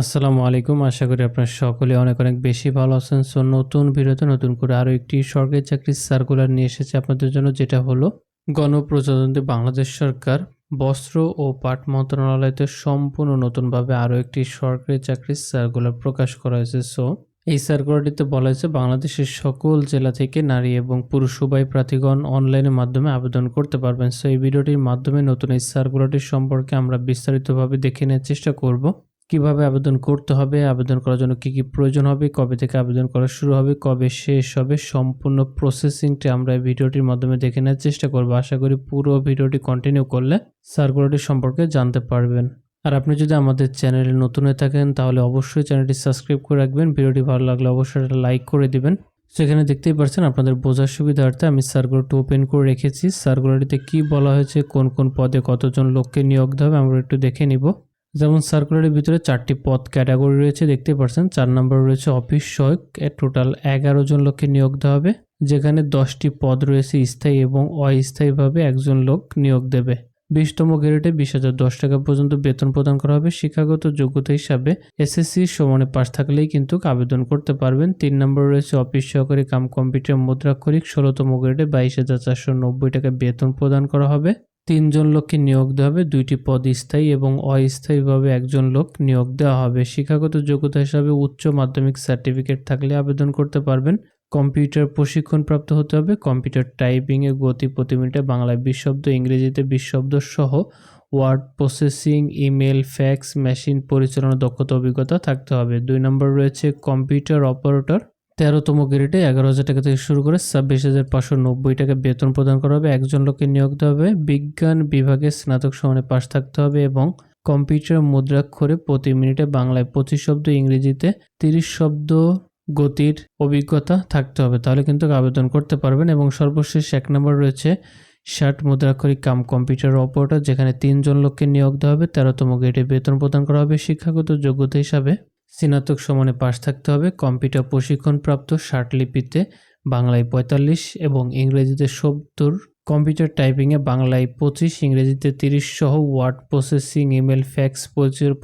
আসসালামু আলাইকুম। আশা করি আপনারা সকলে অনেক অনেক বেশি ভালো আছেন। সো নতুন ভিডিওতে নতুন করে আরও একটি সরকারি চাকরির সার্কুলার নিয়ে এসেছে আপনাদের জন্য, যেটা হলো গণপ্রজাতন্ত্রী বাংলাদেশ সরকার বস্ত্র ও পাট মন্ত্রণালয়তে সম্পূর্ণ নতুনভাবে আরও একটি সরকারি চাকরির সার্কুলার প্রকাশ করা হয়েছে। সো এই সার্কুলারটিতে বলা হয়েছে, বাংলাদেশের সকল জেলা থেকে নারী এবং পুরুষ উভয় প্রার্থীগণ অনলাইনের মাধ্যমে আবেদন করতে পারবেন। সো এই ভিডিওটির মাধ্যমে নতুন এই সার্কুলারটির সম্পর্কে আমরা বিস্তারিতভাবে দেখে নেওয়ার চেষ্টা করব। কীভাবে আবেদন করতে হবে, আবেদন করার জন্য কি কি প্রয়োজন হবে, কবে থেকে আবেদন করা শুরু হবে, কবে শেষ হবে, সম্পূর্ণ প্রসেসিংটি আমরা এই ভিডিওটির মাধ্যমে দেখে নেওয়ার চেষ্টা করব। আশা করি পুরো ভিডিওটি কন্টিনিউ করলে সার্কুলারটি সম্পর্কে জানতে পারবেন। আর আপনি যদি আমাদের চ্যানেলে নতুন হয়ে থাকেন, তাহলে অবশ্যই চ্যানেলটি সাবস্ক্রাইব করে রাখবেন। ভিডিওটি ভালো লাগলে অবশ্যই একটা লাইক করে দিবেন। সেখানে দেখতেই পাচ্ছেন আপনাদের বোঝার সুবিধার্থে আমি সার্কুলারটি ওপেন করে রেখেছি। সার্কুলারটিতে কি বলা হয়েছে, কোন কোন পদে কতজন লোককে নিয়োগ দেবে আমরা একটু দেখে নিব। যেমন সার্কুলারের ভিতরে চারটি পদ ক্যাটাগরি রয়েছে দেখতে পাচ্ছেন চার নম্বর রয়েছে অফিস সহায়ক টোটাল এগারো জন লোককে নিয়োগ দেওয়া হবে, যেখানে দশটি পদ রয়েছে স্থায়ী এবং অস্থায়ীভাবে একজন লোক নিয়োগ দেবে। বিশতম গ্রেডে বিশ হাজার দশ টাকা পর্যন্ত বেতন প্রদান করা হবে। শিক্ষাগত যোগ্যতা হিসাবে এসএসসি সমানে পাশ থাকলেই কিন্তু আবেদন করতে পারবেন। তিন নম্বর রয়েছে অফিস সহকারী কাম কম্পিউটার মুদ্রাক্ষরিক। ষোলোতম গ্রেডে বাইশ হাজার চারশো নব্বই টাকা বেতন প্রদান করা হবে। তিনজন লোককে নিয়োগ দেওয়া হবে, দুইটি পদ স্থায়ী এবং অস্থায়ীভাবে একজন লোক নিয়োগ দেওয়া হবে। শিক্ষাগত যোগ্যতা হিসাবে উচ্চ মাধ্যমিক সার্টিফিকেট থাকলে আবেদন করতে পারবেন। কম্পিউটার প্রশিক্ষণ প্রাপ্ত হতে হবে। কম্পিউটার টাইপিংয়ে গতি প্রতি মিনিটে বাংলায় বিশ ইংরেজিতে বিশ সহ word processing, email, fax, machine পরিচালনা দক্ষতা, অভিজ্ঞতা থাকতে হবে। দুই নম্বর রয়েছে কম্পিউটার অপারেটর। তেরোতম গ্রেডে এগারো হাজার টাকা থেকে শুরু করে ছাব্বিশ হাজার পাঁচশো নব্বই টাকা বেতন প্রদান করা হবে। একজন লোককে নিয়োগ দেওয়া হবে। বিজ্ঞান বিভাগে স্নাতক সমানে পাশ থাকতে হবে এবং কম্পিউটার মুদ্রাক্ষরে প্রতি মিনিটে বাংলায় পঁচিশ শব্দ, ইংরেজিতে তিরিশ শব্দ গতির অভিজ্ঞতা থাকতে হবে। তাহলে কিন্তু আবেদন করতে পারবেন এবং সর্বশেষ এক নম্বর রয়েছে ষাট মুদ্রাক্ষরিক কাম কম্পিউটার অপারেটর, যেখানে তিনজন লোককে নিয়োগ দেওয়া হবে। তেরোতম গ্রেডে বেতন প্রদান করা হবে। শিক্ষাগত যোগ্যতা হিসাবে স্নাতক সমানে পাশ থাকতে হবে। কম্পিউটার প্রশিক্ষণপ্রাপ্ত লিপিতে বাংলায় পঁয়তাল্লিশ এবং ইংরেজিতে সত্তর। কম্পিউটার টাইপিংয়ে বাংলায় পঁচিশ, ইংরেজিতে তিরিশ সহ ওয়ার্ড প্রসেসিং, ইমেল, ফ্যাক্স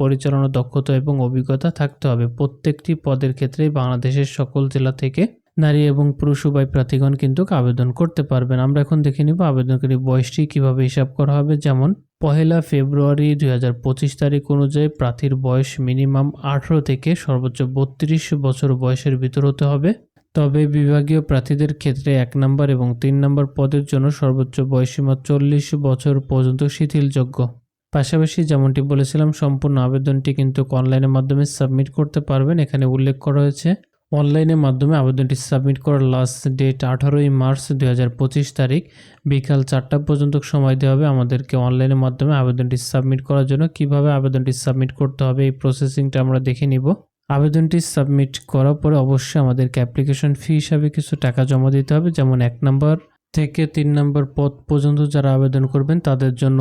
পরিচালনা দক্ষতা এবং অভিজ্ঞতা থাকতে হবে। প্রত্যেকটি পদের ক্ষেত্রেই বাংলাদেশের সকল জেলা থেকে নারী এবং পুরুষ উভয় প্রার্থীগণ কিন্তু আবেদন করতে পারবেন। আমরা এখন দেখে নিব আবেদনকারী বয়সটি কীভাবে হিসাব করা হবে। যেমন পহেলা ফেব্রুয়ারি দু হাজার পঁচিশ তারিখ অনুযায়ী প্রার্থীর বয়স মিনিমাম আঠেরো থেকে সর্বোচ্চ বত্রিশ বছর বয়সের ভিতর হতে হবে। তবে বিভাগীয় প্রার্থীদের ক্ষেত্রে এক নম্বর এবং তিন নম্বর পদের জন্য সর্বোচ্চ বয়সীমা চল্লিশ বছর পর্যন্ত শিথিলযোগ্য। পাশাপাশি যেমনটি বলেছিলাম, সম্পূর্ণ আবেদনটি কিন্তু অনলাইনের মাধ্যমে সাবমিট করতে পারবেন। এখানে উল্লেখ করা হয়েছে অনলাইনের মাধ্যমে আবেদনটি সাবমিট করার লাস্ট ডেট আঠারোই মার্চ দু হাজার পঁচিশ তারিখ বিকাল চারটা পর্যন্ত সময় দেওয়া হবে আমাদেরকে অনলাইনের মাধ্যমে আবেদনটি সাবমিট করার জন্য। কীভাবে আবেদনটি সাবমিট করতে হবে এই প্রসেসিংটা আমরা দেখে নিব। আবেদনটি সাবমিট করার পরে অবশ্যই আমাদেরকে অ্যাপ্লিকেশন ফি হিসাবে কিছু টাকা জমা দিতে হবে, যেমন এক নম্বর থেকে তিন নম্বর পদ পর্যন্ত যারা আবেদন করবেন তাদের জন্য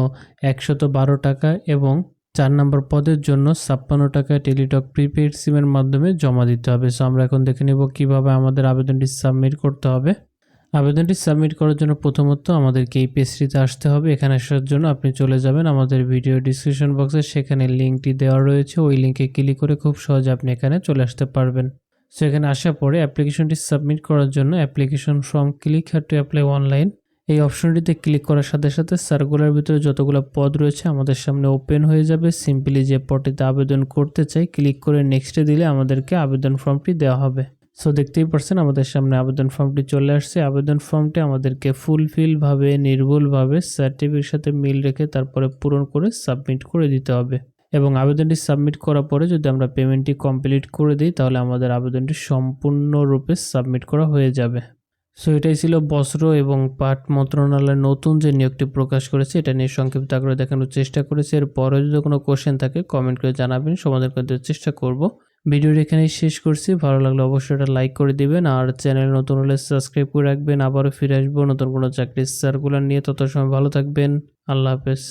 একশত বারো টাকা এবং চার নম্বর পদের জন্য ছাপ্পান্ন টাকা টেলিটক প্রিপেড সিমের মাধ্যমে জমা দিতে হবে। সো আমরা এখন দেখে নেব কীভাবে আমাদের আবেদনটি সাবমিট করতে হবে। আবেদনটি সাবমিট করার জন্য প্রথমত আমাদেরকে এই পেজটিতে আসতে হবে। এখানে আসার জন্য আপনি চলে যাবেন আমাদের ভিডিও ডিসক্রিপশন বক্সে। সেখানে লিঙ্কটি দেওয়া রয়েছে। ওই লিঙ্কে ক্লিক করে খুব সহজে আপনি এখানে চলে আসতে পারবেন। সেখানে আসার পরে অ্যাপ্লিকেশনটি সাবমিট করার জন্য application form click had to apply online. এই অপশনটিতে ক্লিক করার সাথে সাথে সার্কুলার ভিতরে যতগুলো পদ রয়েছে আমাদের সামনে ওপেন হয়ে যাবে। সিম্পলি যে পদটিতে আবেদন করতে চাই ক্লিক করে নেক্সটে দিলে আমাদেরকে আবেদন ফর্মটি দেওয়া হবে। সো দেখতেই পারছেন আমাদের সামনে আবেদন ফর্মটি চলে আসছে। আবেদন ফর্মটি আমাদেরকে ফুলফিলভাবে নির্ভুলভাবে সার্টিফিকেটের সাথে মিল রেখে তারপরে পূরণ করে সাবমিট করে দিতে হবে। এবং আবেদনটি সাবমিট করার পরে যদি আমরা পেমেন্টটি কমপ্লিট করে দিই, তাহলে আমাদের আবেদনটি সম্পূর্ণরূপে সাবমিট করা হয়ে যাবে। সো এটাই ছিল বস্ত্র এবং পাট মন্ত্রণালয়ের নতুন যে নিয়োগটি প্রকাশ করেছে, এটা নিয়ে সংক্ষিপ্ত আগ্রহ দেখানোর চেষ্টা করেছে। এরপরে যদি কোনো কোশ্চেন থাকে কমেন্ট করে জানাবেন, সমাধান করে দেওয়ার চেষ্টা করব। ভিডিওটি এখানেই শেষ করছি। ভালো লাগলে অবশ্যই এটা লাইক করে দিবেন আর চ্যানেল নতুন হলে সাবস্ক্রাইব করে রাখবেন। আবারও ফিরে আসব নতুন কোনো চাকরির সার্কুলার নিয়ে। তত সময় ভালো থাকবেন। আল্লাহ হাফেজ।